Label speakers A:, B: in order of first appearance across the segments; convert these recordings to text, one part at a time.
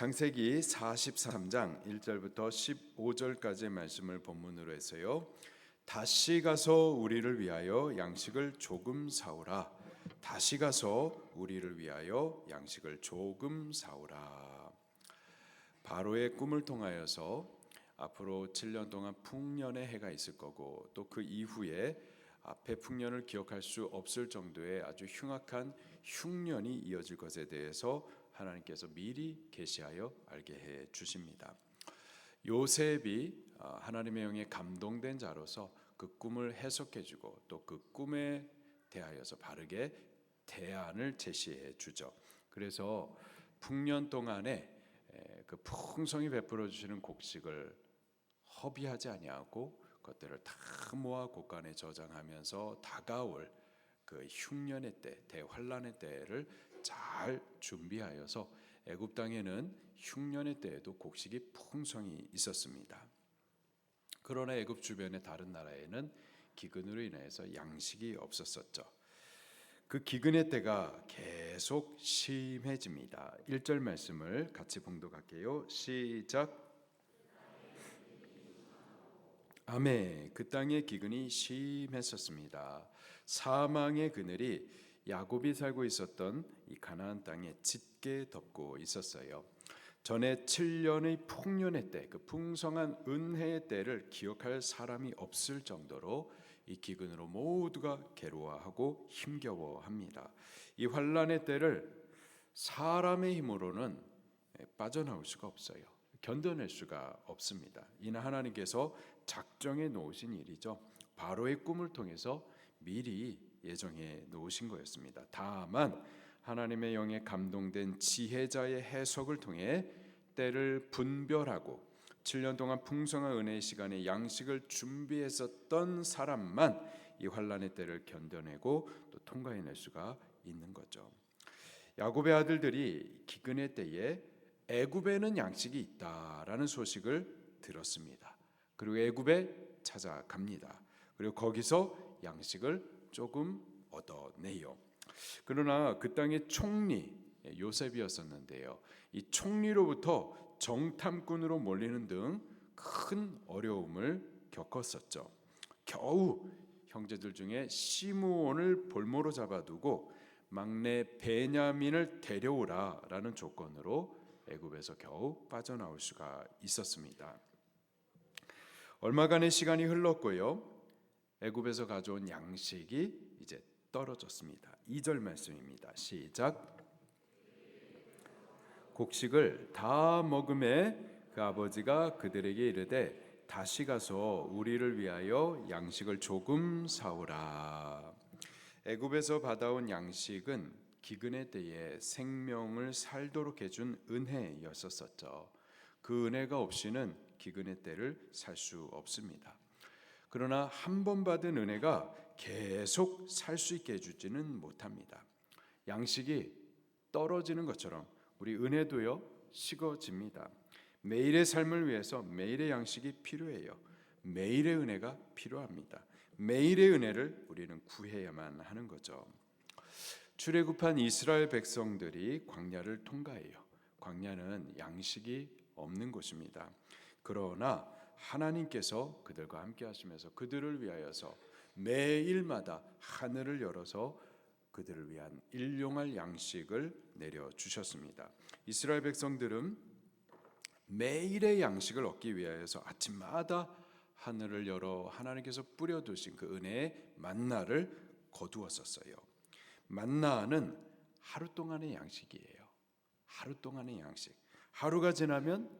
A: 창세기 43장 1절부터 15절까지의 말씀을 본문으로 해서요. 다시 가서 우리를 위하여 양식을 조금 사오라. 다시 가서 우리를 위하여 양식을 조금 사오라. 바로의 꿈을 통하여서 앞으로 7년 동안 풍년의 해가 있을 거고 또 그 이후에 앞에 풍년을 기억할 수 없을 정도의 아주 흉악한 흉년이 이어질 것에 대해서 하나님께서 미리 계시하여 알게 해 주십니다. 요셉이 아, 하나님의 영에 감동된 자로서 그 꿈을 해석해 주고 또 그 꿈에 대하여서 바르게 대안을 제시해 주죠. 그래서 풍년 동안에 그 풍성히 베풀어 주시는 곡식을 허비하지 아니하고 그것들을 다 모아 곳간에 저장하면서 다가올 그 흉년의 때, 대환란의 때를 잘 준비하여서 애굽 땅에는 흉년의 때에도 곡식이 풍성히 있었습니다. 그러나 애굽 주변의 다른 나라에는 기근으로 인해서 양식이 없었었죠. 그 기근의 때가 계속 심해집니다. 1절 말씀을 같이 봉독할게요. 시작. 아멘. 그 땅의 기근이 심했었습니다. 사망의 그늘이 야곱이 살고 있었던 이 가나안 땅에 짙게 덮고 있었어요. 전에 7년의 풍년의 때, 그 풍성한 은혜의 때를 기억할 사람이 없을 정도로 이 기근으로 모두가 괴로워하고 힘겨워합니다. 이 환란의 때를 사람의 힘으로는 빠져나올 수가 없어요. 견뎌낼 수가 없습니다. 이는 하나님께서 작정해 놓으신 일이죠. 바로의 꿈을 통해서 미리 예정해 놓으신 거였습니다. 다만 하나님의 영에 감동된 지혜자의 해석을 통해 때를 분별하고 7년 동안 풍성한 은혜의 시간에 양식을 준비했었던 사람만 이 환란의 때를 견뎌내고 또 통과해낼 수가 있는 거죠. 야곱의 아들들이 기근의 때에 애굽에는 양식이 있다라는 소식을 들었습니다. 그리고 애굽에 찾아갑니다. 그리고 거기서 양식을 조금 얻어내요. 그러나 그 땅의 총리 요셉이었었는데요. 이 총리로부터 정탐꾼으로 몰리는 등 큰 어려움을 겪었었죠. 겨우 형제들 중에 시므온을 볼모로 잡아두고 막내 베냐민을 데려오라라는 조건으로 애굽에서 겨우 빠져나올 수가 있었습니다. 얼마간의 시간이 흘렀고요. 애굽에서 가져온 양식이 이제 떨어졌습니다. 2절 말씀입니다. 시작. 곡식을 다 먹음에 그 아버지가 그들에게 이르되 다시 가서 우리를 위하여 양식을 조금 사오라. 애굽에서 받아온 양식은 기근의 때에 생명을 살도록 해준 은혜였었었죠. 그 은혜가 없이는 기근의 때를 살 수 없습니다. 그러나 한 번 받은 은혜가 계속 살 수 있게 해주지는 못합니다. 양식이 떨어지는 것처럼 우리 은혜도요 식어집니다. 매일의 삶을 위해서 매일의 양식이 필요해요. 매일의 은혜가 필요합니다. 매일의 은혜를 우리는 구해야만 하는 거죠. 출애굽한 이스라엘 백성들이 광야를 통과해요. 광야는 양식이 없는 곳입니다. 그러나 하나님께서 그들과 함께 하시면서 그들을 위하여서 매일마다 하늘을 열어서 그들을 위한 일용할 양식을 내려 주셨습니다. 이스라엘 백성들은 매일의 양식을 얻기 위하여서 아침마다 하늘을 열어 하나님께서 뿌려 두신 그 은혜의 만나를 거두었었어요. 만나는 하루 동안의 양식이에요. 하루 동안의 양식. 하루가 지나면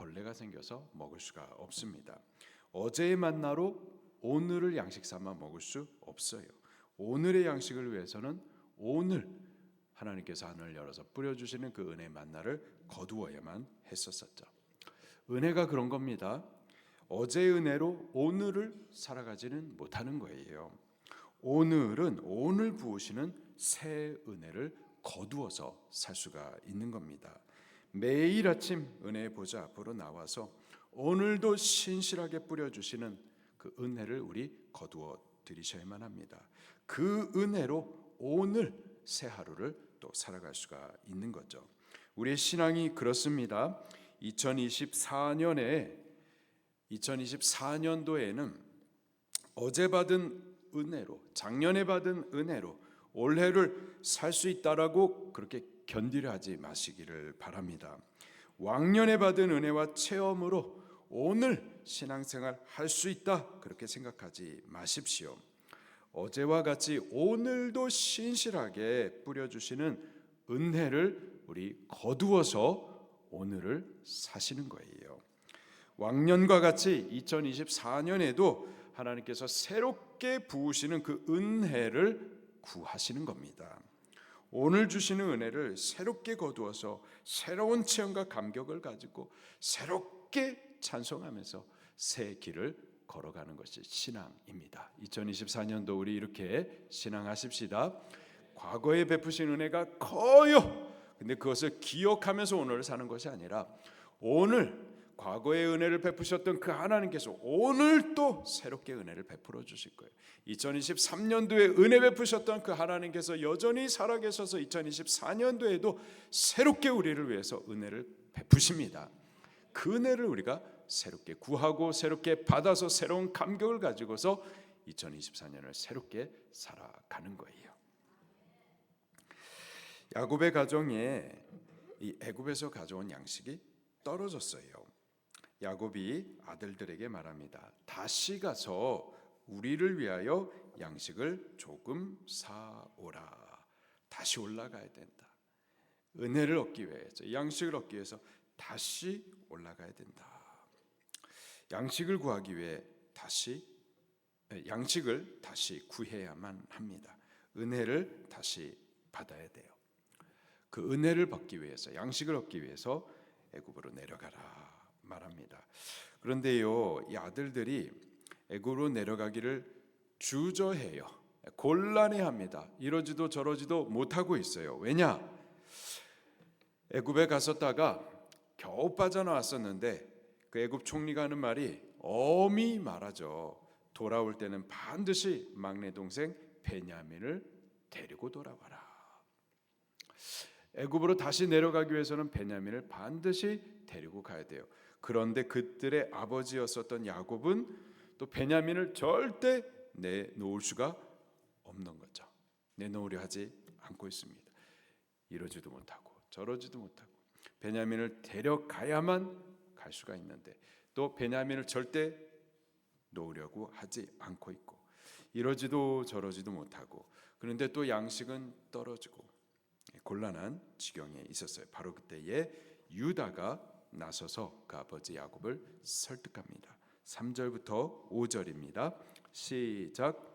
A: 벌레가 생겨서 먹을 수가 없습니다. 어제의 만나로 오늘을 양식 삼아 먹을 수 없어요. 오늘의 양식을 위해서는 오늘 하나님께서 하늘을 열어서 뿌려주시는 그 은혜 만나를 거두어야만 했었었죠. 은혜가 그런 겁니다. 어제 은혜로 오늘을 살아가지는 못하는 거예요. 오늘은 오늘 부으시는 새 은혜를 거두어서 살 수가 있는 겁니다. 매일 아침 은혜의 보좌 앞으로 나와서 오늘도 신실하게 뿌려주시는 그 은혜를 우리 거두어 드리셔야만 합니다. 그 은혜로 오늘 새 하루를 또 살아갈 수가 있는 거죠. 우리의 신앙이 그렇습니다. 2024년에 2024년도에는 어제 받은 은혜로 작년에 받은 은혜로 올해를 살 수 있다라고 그렇게 견디려 하지 마시기를 바랍니다. 왕년에 받은 은혜와 체험으로 오늘 신앙생활 할 수 있다 그렇게 생각하지 마십시오. 어제와 같이 오늘도 신실하게 뿌려주시는 은혜를 우리 거두어서 오늘을 사시는 거예요. 왕년과 같이 2024년에도 하나님께서 새롭게 부으시는 그 은혜를 구하시는 겁니다. 오늘 주시는 은혜를 새롭게 거두어서 새로운 체험과 감격을 가지고 새롭게 찬송하면서 새 길을 걸어가는 것이 신앙입니다. 2024년도 우리 이렇게 신앙하십시다. 과거에 베푸신 은혜가 커요. 근데 그것을 기억하면서 오늘을 사는 것이 아니라 오늘 과거의 은혜를 베푸셨던 그 하나님께서 오늘 또 새롭게 은혜를 베풀어 주실 거예요. 2023년도에 은혜 베푸셨던 그 하나님께서 여전히 살아계셔서 2024년도에도 새롭게 우리를 위해서 은혜를 베푸십니다. 그 은혜를 우리가 새롭게 구하고 새롭게 받아서 새로운 감격을 가지고서 2024년을 새롭게 살아가는 거예요. 야곱의 가정에 이 애굽에서 가져온 양식이 떨어졌어요. 야곱이 아들들에게 말합니다. 다시 가서 우리를 위하여 양식을 조금 사오라. 다시 올라가야 된다. 은혜를 얻기 위해서 양식을 얻기 위해서 다시 올라가야 된다. 양식을 구하기 위해 다시 양식을 다시 구해야만 합니다. 은혜를 다시 받아야 돼요. 그 은혜를 받기 위해서 양식을 얻기 위해서 애굽으로 내려가라 말합니다. 그런데요, 이 아들들이 애굽으로 내려가기를 주저해요. 곤란해합니다. 이러지도 저러지도 못하고 있어요. 왜냐? 애굽에 갔었다가 겨우 빠져나왔었는데 그 애굽 총리가 하는 말이 엄히 말하죠. 돌아올 때는 반드시 막내 동생 베냐민을 데리고 돌아와라. 애굽으로 다시 내려가기 위해서는 베냐민을 반드시 데리고 가야 돼요. 그런데 그들의 아버지였었던 야곱은 또 베냐민을 절대 내놓을 수가 없는 거죠. 내놓으려 하지 않고 있습니다. 이러지도 못하고 저러지도 못하고 베냐민을 데려가야만 갈 수가 있는데 또 베냐민을 절대 놓으려고 하지 않고 있고 이러지도 저러지도 못하고 그런데 또 양식은 떨어지고 곤란한 지경에 있었어요. 바로 그때에 유다가 나서서 그 아버지 야곱을 설득합니다. 3절부터 5절입니다. 시작.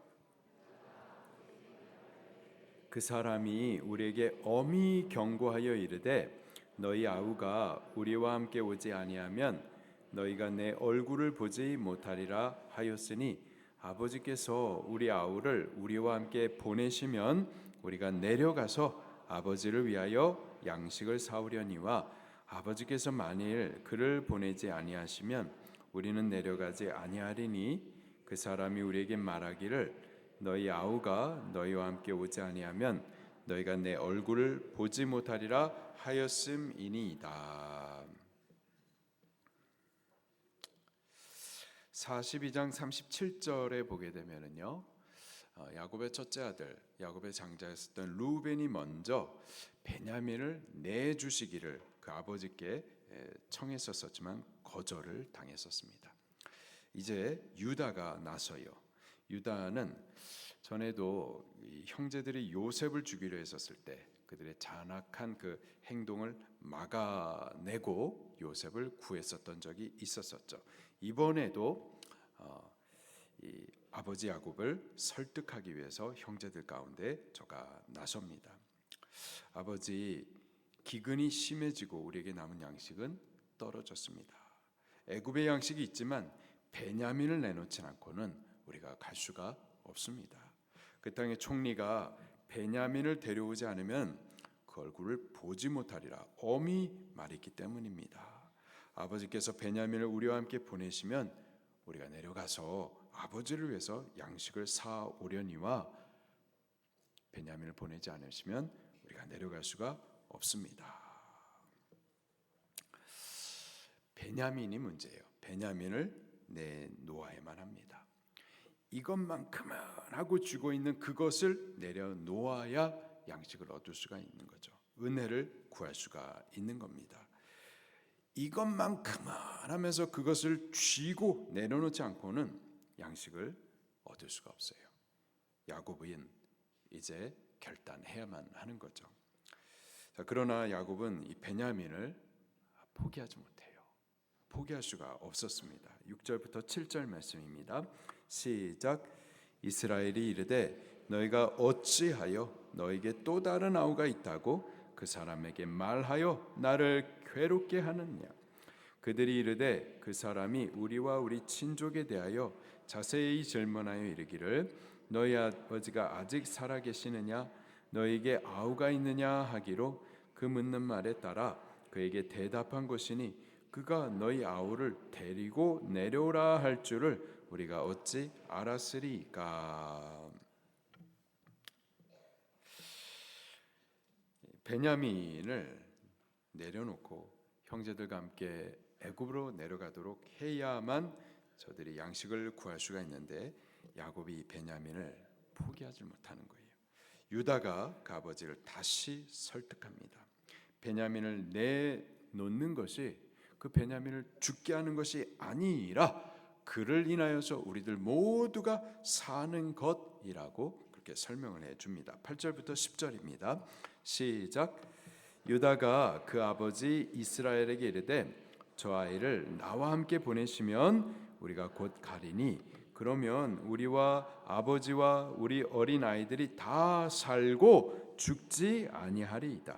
A: 그 사람이 우리에게 엄히 경고하여 이르되 너희 아우가 우리와 함께 오지 아니하면 너희가 내 얼굴을 보지 못하리라 하였으니 아버지께서 우리 아우를 우리와 함께 보내시면 우리가 내려가서 아버지를 위하여 양식을 사오려니와 아버지께서 만일 그를 보내지 아니하시면 우리는 내려가지 아니하리니 그 사람이 우리에게 말하기를 너희 아우가 너희와 함께 오지 아니하면 너희가 내 얼굴을 보지 못하리라 하였음이니이다. 42장 37절에 보게 되면은요. 어, 야곱의 첫째 아들 야곱의 장자였었던 루벤이 먼저 베냐민을 내 주시기를 그 아버지께 청했었었지만 거절을 당했었습니다. 이제 유다가 나서요. 유다는 전에도 형제들이 요셉을 죽이려 했었을 때 그들의 잔악한 그 행동을 막아내고 요셉을 구했었던 적이 있었었죠. 이번에도 어, 이 아버지 야곱을 설득하기 위해서 형제들 가운데 저가 나섭니다. 아버지 기근이 심해지고 우리에게 남은 양식은 떨어졌습니다. 애굽의 양식이 있지만 베냐민을 내놓지 않고는 우리가 갈 수가 없습니다. 그 땅의 총리가 베냐민을 데려오지 않으면 그 얼굴을 보지 못하리라 엄히 말했기 때문입니다. 아버지께서 베냐민을 우리와 함께 보내시면 우리가 내려가서 아버지를 위해서 양식을 사 오려니와 베냐민을 보내지 않으시면 우리가 내려갈 수가 없습니다. 베냐민이 문제예요. 베냐민을 내놓아야만 합니다. 이것만큼은 하고 주고 있는 그것을 내려놓아야 양식을 얻을 수가 있는 거죠. 은혜를 구할 수가 있는 겁니다. 이것만큼은 하면서 그것을 쥐고 내려놓지 않고는 양식을 얻을 수가 없어요. 야곱은 이제 결단해야만 하는 거죠. 자, 그러나 야곱은 이 베냐민을 포기하지 못해요. 포기할 수가 없었습니다. 6절부터 7절 말씀입니다. 시작 이스라엘이 이르되 너희가 어찌하여 너에게 또 다른 아우가 있다고 그 사람에게 말하여 나를 괴롭게 하느냐 그들이 이르되 그 사람이 우리와 우리 친족에 대하여 자세히 질문하여 이르기를 너희 아버지가 아직 살아 계시느냐 너에게 아우가 있느냐 하기로 그 묻는 말에 따라 그에게 대답한 것이니 그가 너희 아우를 데리고 내려오라 할 줄을 우리가 어찌 알았으리까 베냐민을 내려놓고 형제들과 함께 애굽으로 내려가도록 해야만 저들이 양식을 구할 수가 있는데 야곱이 베냐민을 포기하지 못하는 거예요. 유다가 그 아버지를 다시 설득합니다. 베냐민을 내놓는 것이 그 베냐민을 죽게 하는 것이 아니라 그를 인하여서 우리들 모두가 사는 것이라고 그렇게 설명을 해 줍니다. 8절부터 10절입니다. 시작 유다가 그 아버지 이스라엘에게 이르되 저 아이를 나와 함께 보내시면 우리가 곧 가리니 그러면 우리와 아버지와 우리 어린 아이들이 다 살고 죽지 아니하리이다.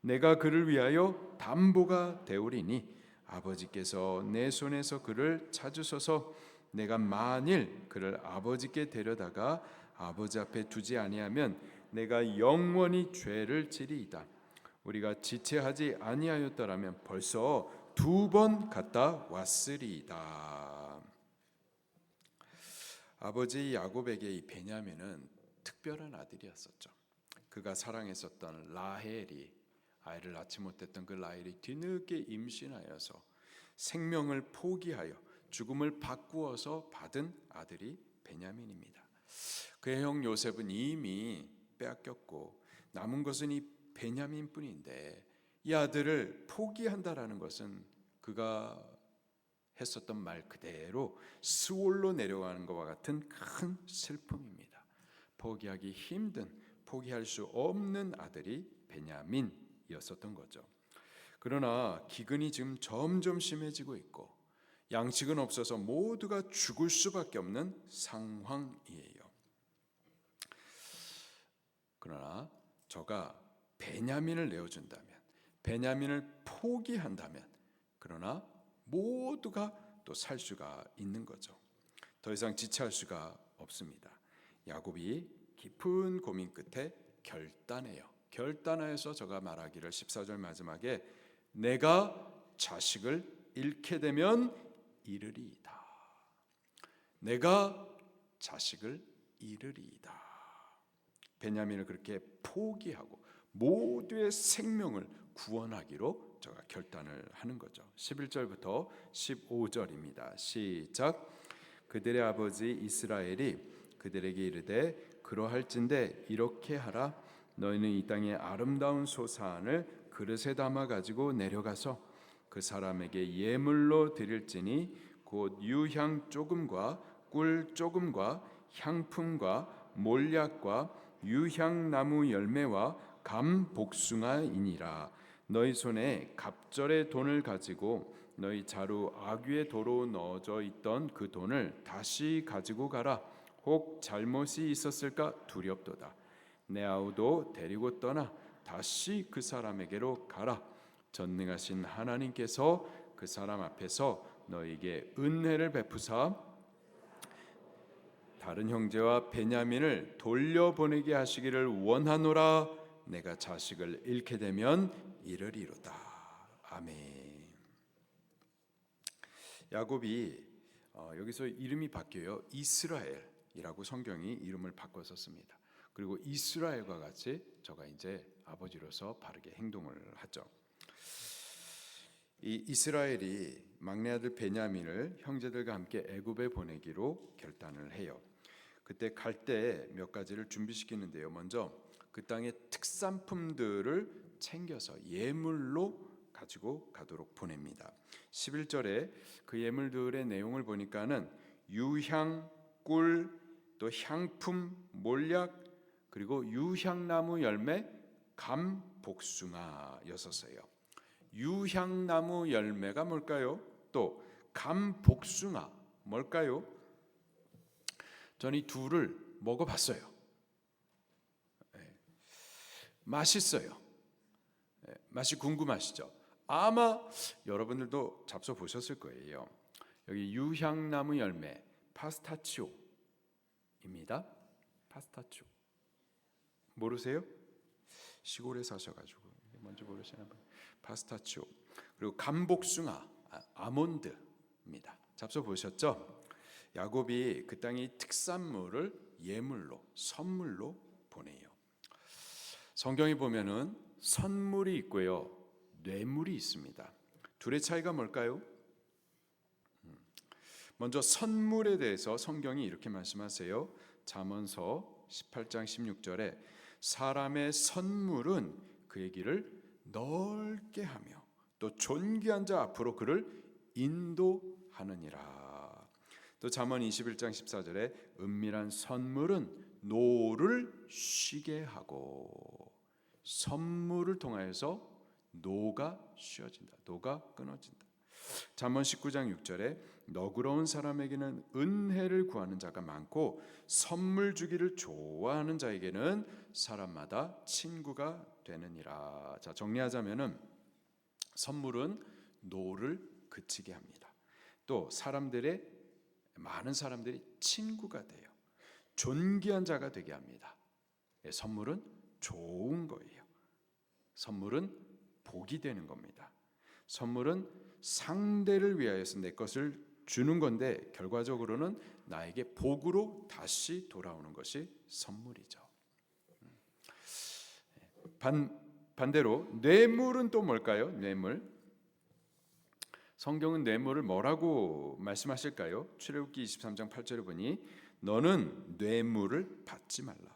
A: 내가 그를 위하여 담보가 되오리니 아버지께서 내 손에서 그를 찾으소서 내가 만일 그를 아버지께 데려다가 아버지 앞에 두지 아니하면 내가 영원히 죄를 지리이다. 우리가 지체하지 아니하였더라면 벌써 두 번 갔다 왔으리이다. 아버지 야곱에게 이 베냐민은 특별한 아들이었었죠. 그가 사랑했었던 라헬이 아이를 낳지 못했던 그 라헬이 뒤늦게 임신하여서 생명을 포기하여 죽음을 바꾸어서 받은 아들이 베냐민입니다. 그의 형 요셉은 이미 빼앗겼고 남은 것은 이 베냐민뿐인데 이 아들을 포기한다라는 것은 그가 했었던 말 그대로 스올로 내려가는 것과 같은 큰 슬픔입니다. 포기하기 힘든 포기할 수 없는 아들이 베냐민이었었던 거죠. 그러나 기근이 지금 점점 심해지고 있고 양식은 없어서 모두가 죽을 수밖에 없는 상황이에요. 그러나 저가 베냐민을 내어준다면, 베냐민을 포기한다면, 그러나 모두가 또 살 수가 있는 거죠. 더 이상 지체할 수가 없습니다. 야곱이 깊은 고민 끝에 결단해요. 결단하여서 저가 말하기를 14절 마지막에 내가 자식을 잃게 되면 잃으리이다. 내가 자식을 잃으리이다. 베냐민을 그렇게 포기하고 모두의 생명을 구원하기로 저가 결단을 하는 거죠. 11절부터 15절입니다. 시작. 그들의 아버지 이스라엘이 그들에게 이르되 그러할진대 이렇게 하라 너희는 이 땅의 아름다운 소산을 그릇에 담아 가지고 내려가서 그 사람에게 예물로 드릴지니 곧 유향 조금과 꿀 조금과 향품과 몰약과 유향나무 열매와 감 복숭아이니라 너희 손에 갑절의 돈을 가지고 너희 자루 아귀의 도로 넣어져 있던 그 돈을 다시 가지고 가라. 혹 잘못이 있었을까 두렵도다. 내 아우도 데리고 떠나 다시 그 사람에게로 가라. 전능하신 하나님께서 그 사람 앞에서 너에게 은혜를 베푸사 다른 형제와 베냐민을 돌려보내게 하시기를 원하노라 내가 자식을 잃게 되면 이르리로다. 아멘. 야곱이 어, 여기서 이름이 바뀌어요. 이스라엘이라고 성경이 이름을 바꿔서 씁니다. 그리고 이스라엘과 같이 저가 이제 아버지로서 바르게 행동을 하죠. 이 이스라엘이 막내 아들 베냐민을 형제들과 함께 애굽에 보내기로 결단을 해요. 그때 갈 때 몇 가지를 준비시키는데요. 먼저 그 땅의 특산품들을 챙겨서 예물로 가지고 가도록 보냅니다. 11절에 그 예물들의 내용을 보니까는 유향, 꿀, 또 향품, 몰약 그리고 유향나무 열매, 감, 복숭아였었어요. 유향나무 열매가 뭘까요? 또 감 복숭아 뭘까요? 저는 이 둘을 먹어봤어요. 예. 맛있어요. 예, 맛이 궁금하시죠? 아마 여러분들도 잡숴 보셨을 거예요. 여기 유향나무 열매 파스타치오입니다. 파스타치오 모르세요? 시골에 사셔가지고 먼저 모르시나 봐요. 파스타치오 그리고 감복숭아 아, 아몬드입니다. 잡숴 보셨죠? 야곱이 그 땅의 특산물을 예물로 선물로 보내요. 성경에 보면은 선물이 있고요, 뇌물이 있습니다. 둘의 차이가 뭘까요? 음, 먼저 선물에 대해서 성경이 이렇게 말씀하세요. 잠언서 18장 16절에 사람의 선물은 그의 길을 넓게 하며 또 존귀한 자 앞으로 그를 인도하느니라. 또 잠언 21장 14절에 은밀한 선물은 노를 쉬게 하고 선물을 통하여서 노가 쉬어진다. 노가 끊어진다. 잠언 19장 6절에 너그러운 사람에게는 은혜를 구하는 자가 많고 선물 주기를 좋아하는 자에게는 사람마다 친구가 되느니라. 자, 정리하자면은 선물은 노를 그치게 합니다. 또 사람들의 많은 사람들이 친구가 돼요. 존귀한 자가 되게 합니다. 예, 선물은 좋은 거예요. 선물은 복이 되는 겁니다. 선물은 상대를 위하여서 내 것을 주는 건데 결과적으로는 나에게 복으로 다시 돌아오는 것이 선물이죠. 음. 반 반대로 뇌물은 또 뭘까요? 뇌물. 성경은 뇌물을 뭐라고 말씀하실까요? 출애굽기 23장 8절에 보니 너는 뇌물을 받지 말라.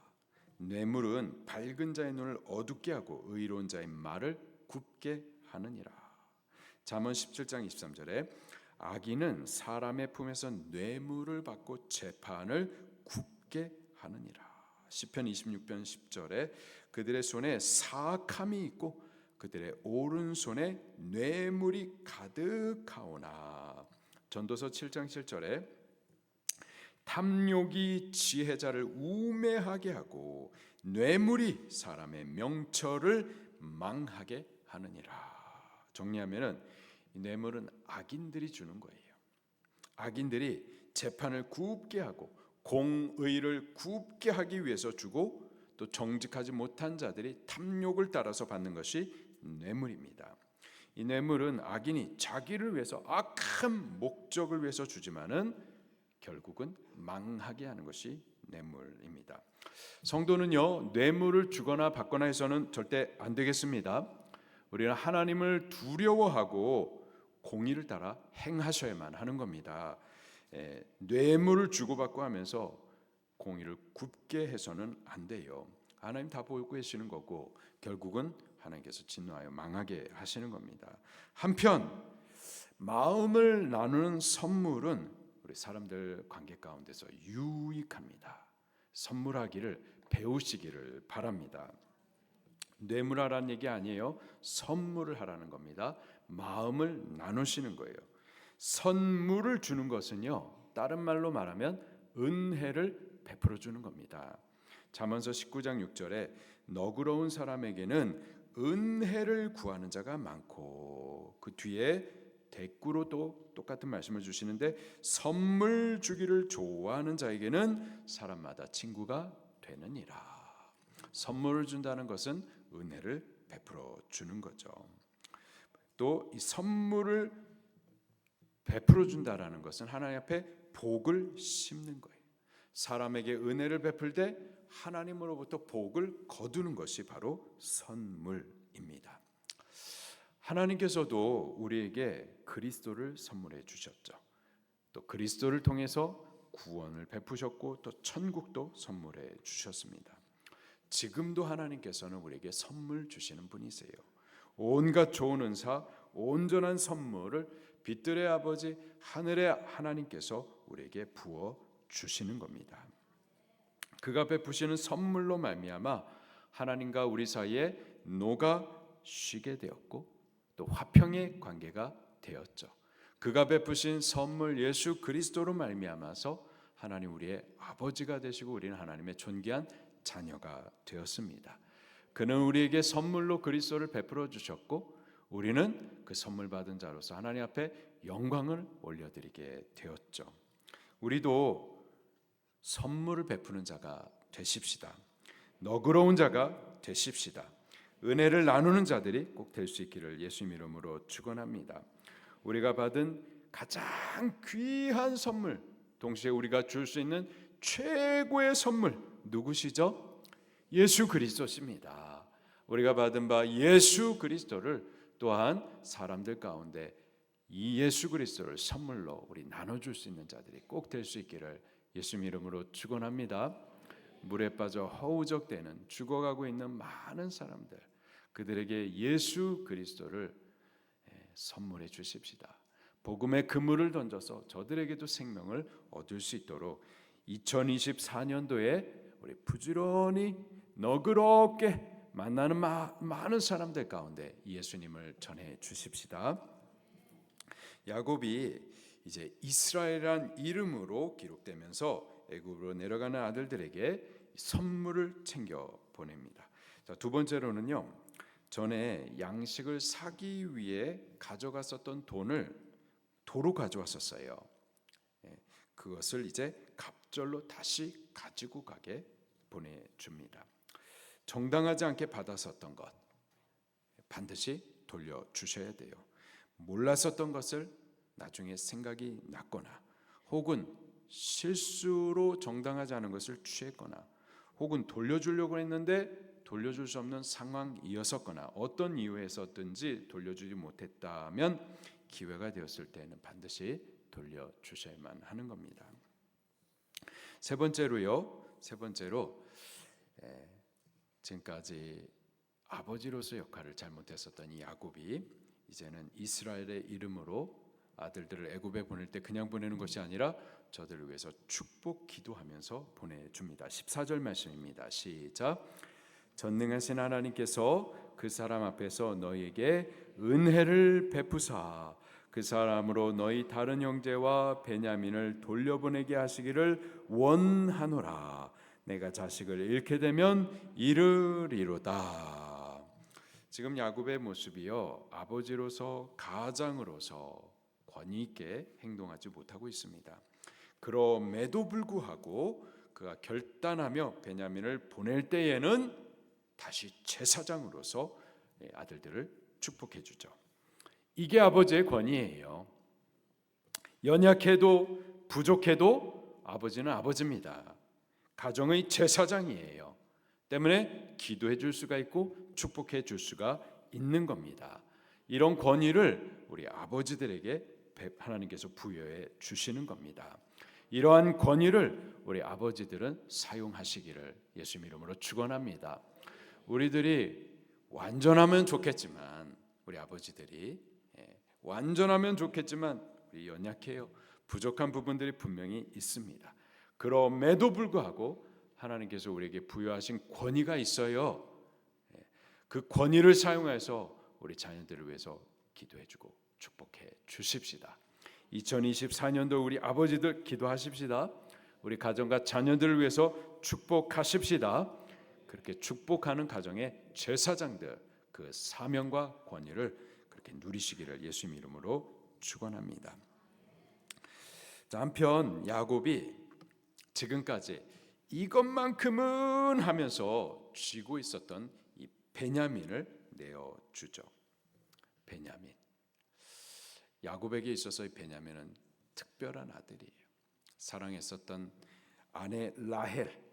A: 뇌물은 밝은 자의 눈을 어둡게 하고 의로운 자의 말을 굽게 하느니라. 잠언 17장 23절에 악인은 사람의 품에서 뇌물을 받고 재판을 굽게 하느니라. 시편 26편 10절에 그들의 손에 사악함이 있고 그들의 오른손에 뇌물이 가득하오나 전도서 7장 7절에 탐욕이 지혜자를 우매하게 하고 뇌물이 사람의 명철을 망하게 하느니라. 정리하면은 뇌물은 악인들이 주는 거예요. 악인들이 재판을 굽게 하고 공의를 굽게 하기 위해서 주고 또 정직하지 못한 자들이 탐욕을 따라서 받는 것이 뇌물입니다. 이 뇌물은 악인이 자기를 위해서 악한 목적을 위해서 주지만은 결국은 망하게 하는 것이 뇌물입니다. 성도는요 뇌물을 주거나 받거나 해서는 절대 안 되겠습니다. 우리는 하나님을 두려워하고 공의를 따라 행하셔야만 하는 겁니다. 에, 뇌물을 주고받고 하면서 공의를 굽게 해서는 안 돼요. 하나님 다 보고 계시는 거고 결국은 하나님께서 진노하여 망하게 하시는 겁니다. 한편 마음을 나누는 선물은 우리 사람들 관계 가운데서 유익합니다. 선물하기를 배우시기를 바랍니다. 뇌물하라는 얘기 아니에요. 선물을 하라는 겁니다. 마음을 나누시는 거예요. 선물을 주는 것은요. 다른 말로 말하면 은혜를 베풀어 주는 겁니다. 잠언서 19장 6절에 너그러운 사람에게는 은혜를 구하는 자가 많고 그 뒤에 대꾸로 또 똑같은 말씀을 주시는데 선물 주기를 좋아하는 자에게는 사람마다 친구가 되느니라. 선물을 준다는 것은 은혜를 베풀어 주는 거죠. 또 이 선물을 베풀어 준다라는 것은 하나님 앞에 복을 심는 거예요. 사람에게 은혜를 베풀 때 하나님으로부터 복을 거두는 것이 바로 선물입니다. 하나님께서도 우리에게 그리스도를 선물해 주셨죠. 또 그리스도를 통해서 구원을 베푸셨고 또 천국도 선물해 주셨습니다. 지금도 하나님께서는 우리에게 선물 주시는 분이세요. 온갖 좋은 은사, 온전한 선물을 빛들의 아버지 하늘의 하나님께서 우리에게 부어 주시는 겁니다. 그가 베푸시는 선물로 말미암아 하나님과 우리 사이에 노가 쉬게 되었고 또 화평의 관계가 되었죠. 그가 베푸신 선물 예수 그리스도로 말미암아서 하나님 우리의 아버지가 되시고 우리는 하나님의 존귀한 자녀가 되었습니다. 그는 우리에게 선물로 그리스도를 베풀어 주셨고 우리는 그 선물 받은 자로서 하나님 앞에 영광을 올려드리게 되었죠. 우리도 선물을 베푸는 자가 되십시다. 너그러운 자가 되십시다. 은혜를 나누는 자들이 꼭 될 수 있기를 예수님 이름으로 축원합니다. 우리가 받은 가장 귀한 선물, 동시에 우리가 줄 수 있는 최고의 선물 누구시죠? 예수 그리스도십니다. 우리가 받은 바 예수 그리스도를 또한 사람들 가운데 이 예수 그리스도를 선물로 우리 나눠 줄 수 있는 자들이 꼭 될 수 있기를 예수님 이름으로 축원합니다. 물에 빠져 허우적대는 죽어가고 있는 많은 사람들 그들에게 예수 그리스도를 선물해 주십시다. 복음의 그물을 던져서 저들에게도 생명을 얻을 수 있도록 2024년도에 우리 부지런히 너그럽게 만나는 마, 많은 사람들 가운데 예수님을 전해 주십시다. 야곱이 이제 이스라엘이란 이름으로 기록되면서 애굽으로 내려가는 아들들에게 선물을 챙겨 보냅니다. 자, 두 번째로는요. 전에 양식을 사기 위해 가져갔었던 돈을 도로 가져왔었어요. 예, 그것을 이제 갑절로 다시 가지고 가게 보내줍니다. 정당하지 않게 받았었던 것 반드시 돌려 주셔야 돼요. 몰랐었던 것을 나중에 생각이 났거나 혹은 실수로 정당하지 않은 것을 취했거나 혹은 돌려주려고 했는데 돌려줄 수 없는 상황이었었거나 어떤 이유에서든지 돌려주지 못했다면 기회가 되었을 때는 반드시 돌려주셔야만 하는 겁니다. 세 번째로요. 세 번째로 에, 지금까지 아버지로서 역할을 잘못했었던 이 야곱이 이제는 이스라엘의 이름으로 아들들을 애굽에 보낼 때 그냥 보내는 것이 아니라 저들을 위해서 축복 기도하면서 보내줍니다. 14절 말씀입니다. 시작. 전능하신 하나님께서 그 사람 앞에서 너희에게 은혜를 베푸사 그 사람으로 너희 다른 형제와 베냐민을 돌려보내게 하시기를 원하노라. 내가 자식을 잃게 되면 이르리로다. 지금 야곱의 모습이요 아버지로서 가장으로서 권위 있게 행동하지 못하고 있습니다. 그럼에도 불구하고 그가 결단하며 베냐민을 보낼 때에는 다시 제사장으로서 예, 아들들을 축복해 주죠. 이게 아버지의 권위예요. 연약해도 부족해도 아버지는 아버지입니다. 가정의 제사장이에요. 때문에 기도해 줄 수가 있고 축복해 줄 수가 있는 겁니다. 이런 권위를 우리 아버지들에게 하나님께서 부여해 주시는 겁니다. 이러한 권위를 우리 아버지들은 사용하시기를 예수 이름으로 축원합니다. 우리들이 완전하면 좋겠지만 우리 아버지들이 예, 완전하면 좋겠지만 우리 연약해요. 부족한 부분들이 분명히 있습니다. 그럼에도 불구하고 하나님께서 우리에게 부여하신 권위가 있어요. 예, 그 권위를 사용해서 우리 자녀들을 위해서 기도해주고 축복해 주십시다. 2024년도 우리 아버지들 기도하십시다. 우리 가정과 자녀들을 위해서 축복하십시다. 그렇게 축복하는 가정의 제사장들 그 사명과 권위를 그렇게 누리시기를 예수님 이름으로 축원합니다. 한편 야곱이 지금까지 이것만큼은 하면서 쥐고 있었던 이 베냐민을 내어 주죠. 베냐민. 야곱에게 있어서 이 베냐민은 특별한 아들이에요. 사랑했었던 아내 라헬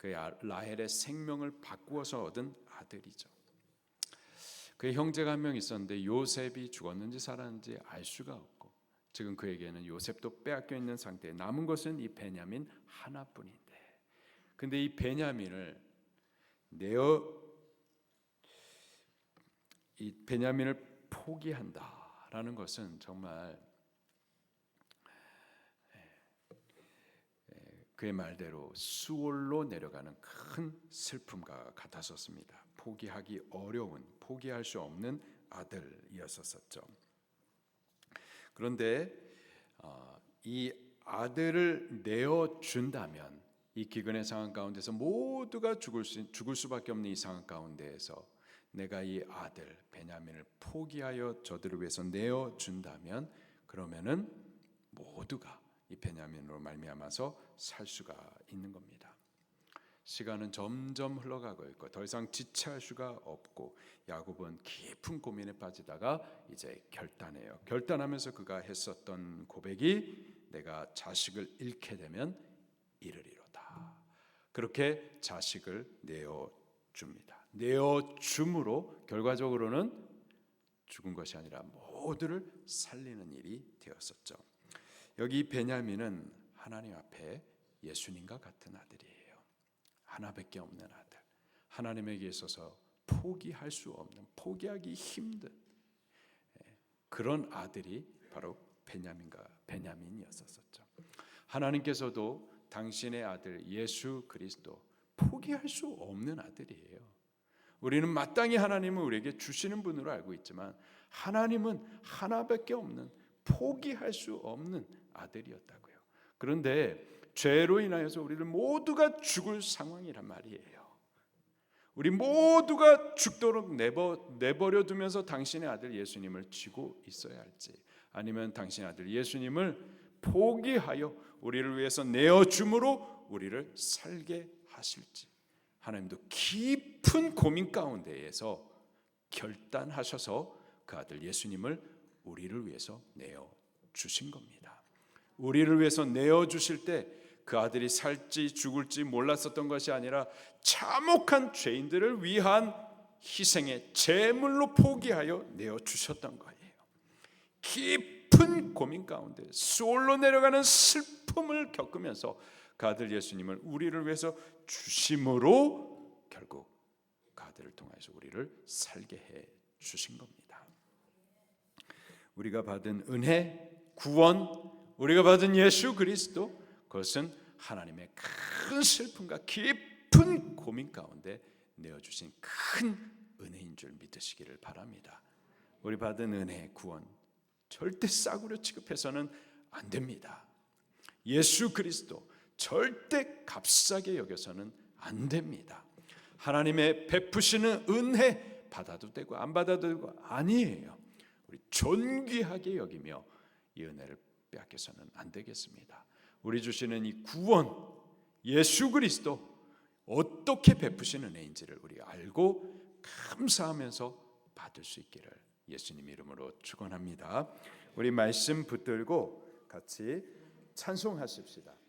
A: 그 라헬의 생명을 바꾸어서 얻은 아들이죠. 그 형제가 한 명 있었는데 요셉이 죽었는지 살았는지 알 수가 없고 지금 그에게는 요셉도 빼앗겨 있는 상태에 남은 것은 이 베냐민 하나뿐인데 근데 이 베냐민을 내어 이 베냐민을 포기한다라는 것은 정말 그의 말대로 수월로 내려가는 큰 슬픔과 같았었습니다. 포기하기 어려운, 포기할 수 없는 아들이었었죠. 그런데 어, 이 아들을 내어 준다면 이 기근의 상황 가운데서 모두가 죽을 수 죽을 수밖에 없는 이 상황 가운데에서 내가 이 아들 베냐민을 포기하여 저들을 위해서 내어 준다면 그러면은 모두가 이 베냐민으로 말미암아서 살 수가 있는 겁니다. 시간은 점점 흘러가고 있고 더 이상 지체할 수가 없고 야곱은 깊은 고민에 빠지다가 이제 결단해요. 결단하면서 그가 했었던 고백이 내가 자식을 잃게 되면 이르리로다. 그렇게 자식을 내어 줍니다. 내어 줌으로 결과적으로는 죽은 것이 아니라 모두를 살리는 일이 되었었죠. 여기 베냐민은 하나님 앞에 예수님과 같은 아들이에요. 하나밖에 없는 아들. 하나님에게 있어서 포기할 수 없는, 포기하기 힘든 예, 그런 아들이 바로 베냐민과 베냐민이었었죠. 하나님께서도 당신의 아들 예수 그리스도 포기할 수 없는 아들이에요. 우리는 마땅히 하나님은 우리에게 주시는 분으로 알고 있지만 하나님은 하나밖에 없는 포기할 수 없는 아들이었다고요. 그런데 죄로 인하여서 우리를 모두가 죽을 상황이란 말이에요. 우리 모두가 죽도록 내버 내버려 두면서 당신의 아들 예수님을 지고 있어야 할지 아니면 당신 아들 예수님을 포기하여 우리를 위해서 내어 줌으로 우리를 살게 하실지 하나님도 깊은 고민 가운데에서 결단하셔서 그 아들 예수님을 우리를 위해서 내어 주신 겁니다. 우리를 위해서 내어 주실 때 그 아들이 살지 죽을지 몰랐었던 것이 아니라 참혹한 죄인들을 위한 희생의 제물로 포기하여 내어 주셨던 거예요. 깊은 고민 가운데 수월로 내려가는 슬픔을 겪으면서 그 아들 예수님을 우리를 위해서 주심으로 결국 그 아들을 통해서 우리를 살게 해 주신 겁니다. 우리가 받은 은혜, 구원, 우리가 받은 예수 그리스도 그것은 하나님의 큰 슬픔과 깊은 고민 가운데 내어 주신 큰 은혜인 줄 믿으시기를 바랍니다. 우리 받은 은혜, 구원 절대 싸구려 취급해서는 안 됩니다. 예수 그리스도 절대 값싸게 여겨서는 안 됩니다. 하나님의 베푸시는 은혜 받아도 되고 안 받아도 되고 아니에요. 우리 존귀하게 여기며 이 은혜를 빼앗겨서는 안 되겠습니다. 우리 주시는 이 구원 예수 그리스도 어떻게 베푸시는 은혜인지를 우리 알고 감사하면서 받을 수 있기를 예수님 이름으로 축원합니다. 우리 말씀 붙들고 같이 찬송하십시다.